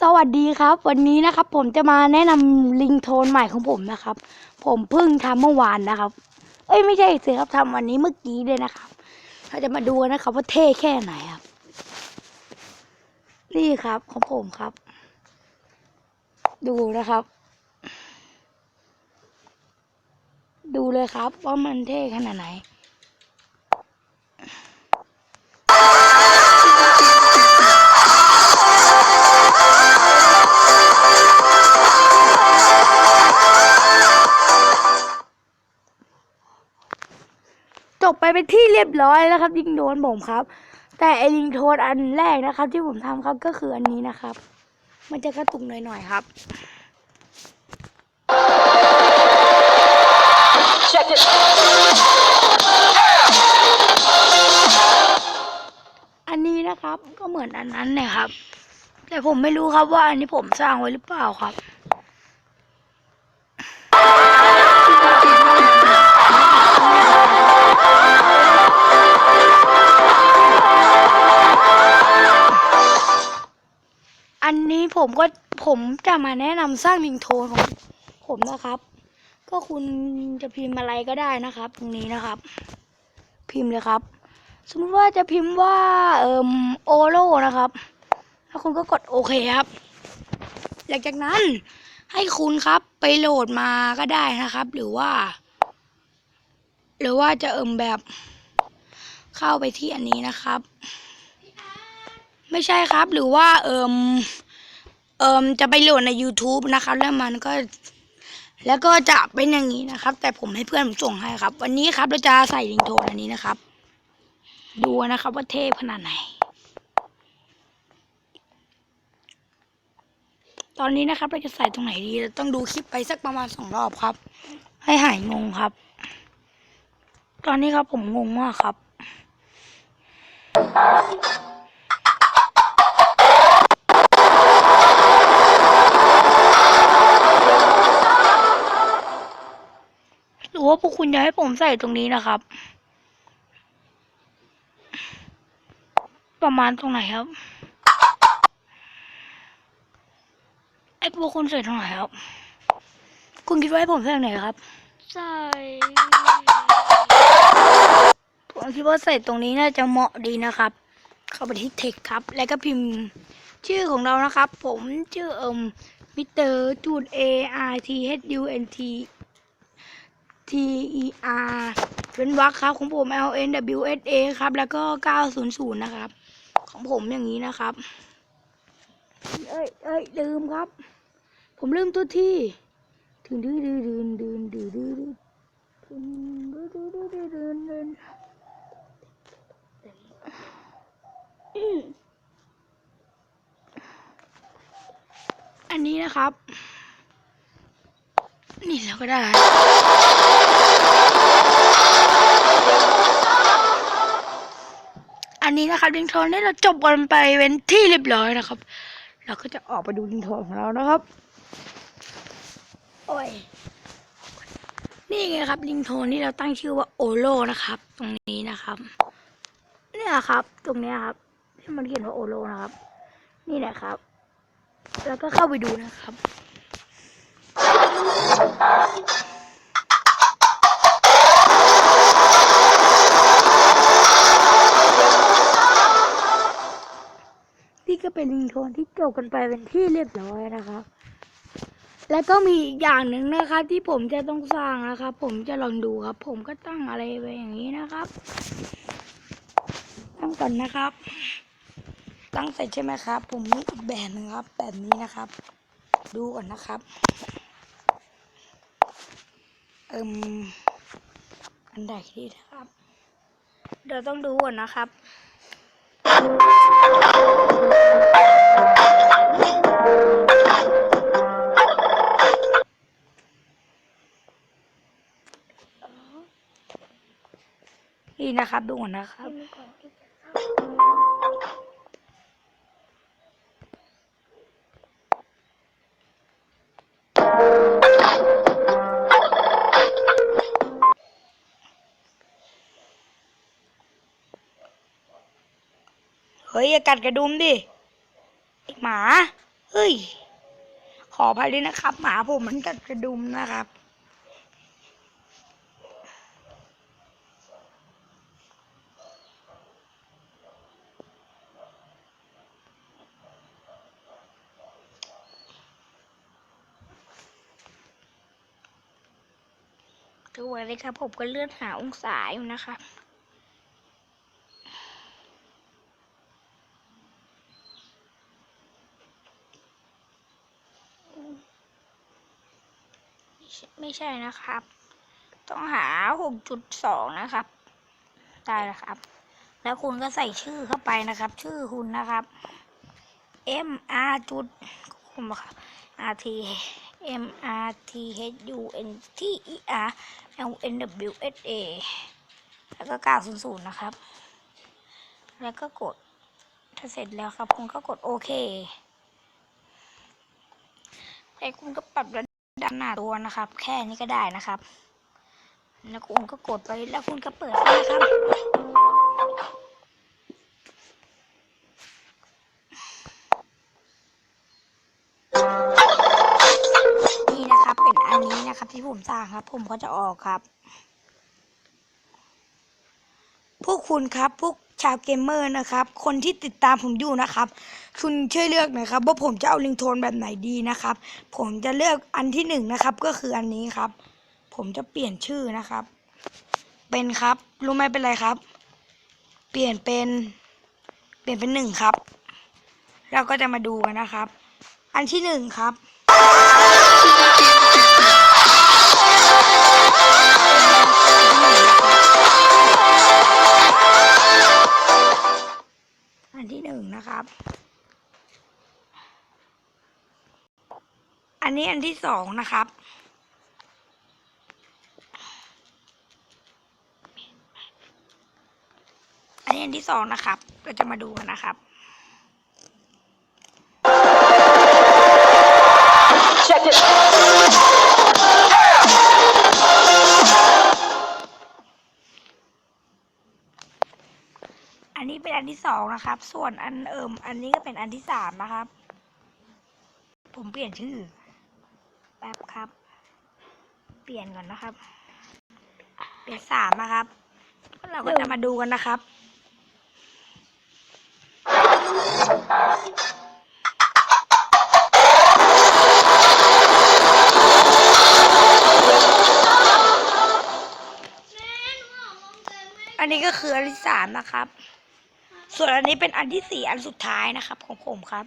สวัสดีครับ วันนี้นะครับ ผมจะมาแนะนำลิงโทนใหม่ของผมนะครับ ผมเพิ่งทำเมื่อวานนะครับ เอ้ยไม่ใช่สิครับทำวันนี้เมื่อกี้เลยนะครับ เราจะมาดูนะครับว่าเท่แค่ไหนครับ นี่ครับของผมครับ ดูนะครับ ดูเลยครับว่ามันเท่ขนาดไหน บไปเป็นที่เรียบร้อยแล้วครับลิงโทนผมครับ แต่ไอลิงโทนอันแรกนะครับ ที่ผมทำครับก็คืออันนี้นะครับ มันจะกระตุกหน่อยๆครับ Check it. อันนี้นะครับก็เหมือนอันนั้นเลยครับ แต่ผมไม่รู้ครับว่าอันนี้ผมสร้างไว้หรือเปล่าครับ ก็ผมจะมาแนะนำสร้างลิงโทนของผมนะครับ ก็คุณจะพิมพ์อะไรก็ได้นะครับ ตรงนี้นะครับ พิมพ์เลยครับ สมมติว่าจะพิมพ์ว่าเอ่มโอโลนะครับ แล้วคุณก็กดโอเคครับหลังจากนั้นให้คุณครับไปโหลดมาก็ได้นะครับ หรือว่า หรือว่าจะเอิมแบบเข้าไปที่อันนี้นะครับ ไม่ใช่ครับหรือว่าเอิม เอิมจะไปโหลดใน YouTube นะครับ แล้วมันก็ แล้วก็จะเป็นอย่างนี้นะครับ แต่ผมให้เพื่อนผมส่งให้ครับ วันนี้ครับเราจะใส่ลิงโทนอันนี้นะครับ ดูนะครับว่าเทพขนาดไหน ตอนนี้นะครับเราจะใส่ตรงไหนดีเราต้องดูคลิปไปสักประมาณสองรอบครับ ให้หายงงครับ ตอนนี้ครับผมงงมากครับ ว่าพวกคุณอยากให้ผมใส่ตรงนี้นะครับ ประมาณตรงไหนครับไอ้พวกคุณใส่ตรงไหนครับ คุณคิดว่าให้ผมใส่ตรงไหนครับ ใส่ผมคิดว่าใส่ตรงนี้น่าจะเหมาะดีนะครับ เข้าไปที่เทคครับ แล้วก็พิมพ์ชื่อของเรานะครับ ผมชื่อเอิมมิสเตอร์จูด A R T H U N T T E R เป็นวรรคครับของผม L N W S A ครับ แล้วก็ 900 นะครับ ของผมอย่างนี้นะครับ เอ้ยเอ้ยลืมครับ ผมลืมตัวที่ถึงดื้อดื้อดืนดืนดื้อดื้อดื้อดื้อดื้อดื้อดื้อดืนดืนอืมอันนี้นะครับ นี่แล้วก็ได้ อันนี้นะครับลิงโทนนี่เราจบกันไปเป็นที่เรียบร้อยนะครับ เราก็จะออกไปดูลิงโทนของเรานะครับ โอ้ย นี่ไงครับลิงโทนที่เราตั้งชื่อว่าโอโลนะครับ ตรงนี้นะครับเนี่ยครับ ตรงเนี้ยครับที่มันเขียนว่าโอโลนะครับ นี่แหละครับ แล้วก็เข้าไปดูนะครับ นี่ก็เป็นลิงโทนที่จบกันไปเป็นที่เรียบร้อยนะครับ แล้วก็มีอีกอย่างหนึ่งนะครับ ที่ผมจะต้องสร้างนะครับ ผมจะลองดูครับ ผมก็ตั้งอะไรไปอย่างนี้นะครับ ตั้งก่อนนะครับ ตั้งเสร็จใช่ไหมครับ ผมมีอีกแบบหนึ่งครับ แบบนี้นะครับ ดูก่อนนะครับ เอิมอันใดดีนะครับ เดี๋ยวต้องดูก่อนนะครับนี่นะครับดูก่อนนะครับ เฮ้ยอย่ากัดกระดุมดิ หมา เฮ้ยยขออภัยด้วยนะครับ หมาผมมันกัดกระดุมนะครับ ทุกวันนี้ครับผมก็เลื่อนหาองศาอยู่นะครับ ไม่ใช่นะครับ ต้องหา 6.2 นะครับ ได้แล้วครับ แล้วคุณก็ใส่ชื่อเข้าไปนะครับ ชื่อคุณนะครับ M R จุดผมครับ R T M R T H U N T E R L N W S A แล้วก็ 900 นะครับ แล้วก็กด ถ้าเสร็จแล้วครับ คุณก็กดโอเคแล้วคุณก็ปรับระ ด้านหน้าตัวนะครับ แค่นี้ก็ได้นะครับ แล้วคุณก็กดไปแล้วคุณก็เปิดนะครับ นี่นะครับเป็นอันนี้นะครับที่ผมสร้างครับ ผมก็จะออกครับ พวกคุณครับพวกชาวเกมเมอร์นะครับ คนที่ติดตามผมอยู่นะครับ คุณช่วยเลือกหน่อยครับว่าผมจะเอาลิงโทนแบบไหนดีนะครับ ผมจะเลือกอันที่หนึ่งนะครับ ก็คืออันนี้ครับ ผมจะเปลี่ยนชื่อนะครับ เป็นครับรู้ไหมเป็นไรครับ เปลี่ยนเป็น เปลี่ยนเป็นหนึ่งครับ เราก็จะมาดูกันนะครับ อันที่หนึ่งครับ อันนี้อันที่สองนะครับ อันนี้อันที่สองนะครับ เราจะมาดูกันนะครับ อันนี้เป็นอันที่สองนะครับ ส่วนอันเอิมอันนี้ก็เป็นอันที่สามนะครับ ผมเปลี่ยนชื่อ แป๊บครับ เปลี่ยนก่อนนะครับ เปลี่ยนสามนะครับ เราก็จะมาดูกันนะครับอันนี้ก็คืออันที่สามนะครับ ส่วนอันนี้เป็นอันที่สี่อันสุดท้ายนะครับ ของผมครับ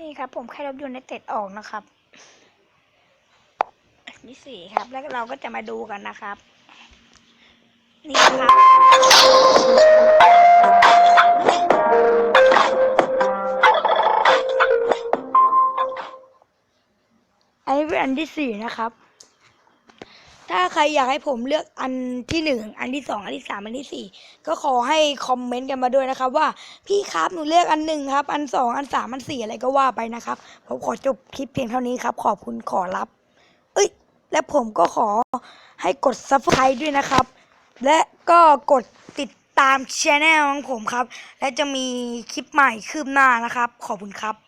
นี่ครับ ผมแค่ลบยูไนเต็ดออกนะครับอันที่สี่ครับ แล้วเราก็จะมาดูกันนะครับ นี่ครับอันนี้เป็นอันที่สี่นะครับ ถ้าใครอยากให้ผมเลือกอันที่หนึ่งอันที่สองอันที่สามอันที่สี่ก็ขอให้คอมเมนต์กันมาด้วยนะครับ ว่าพี่ครับหนูเลือกอันหนึ่งครับ อันสองอันสามอันสี่อะไรก็ว่าไปนะครับ ผมขอจบคลิปเพียงเท่านี้ครับ ขอบคุณขอรับ เอ้ย และผมก็ขอให้กด subscribe ด้วยนะครับ และก็กดติดตามช anel ของผมครับ และจะมีคลิปใหม่คืบหน้านะครับ ขอบคุณครับ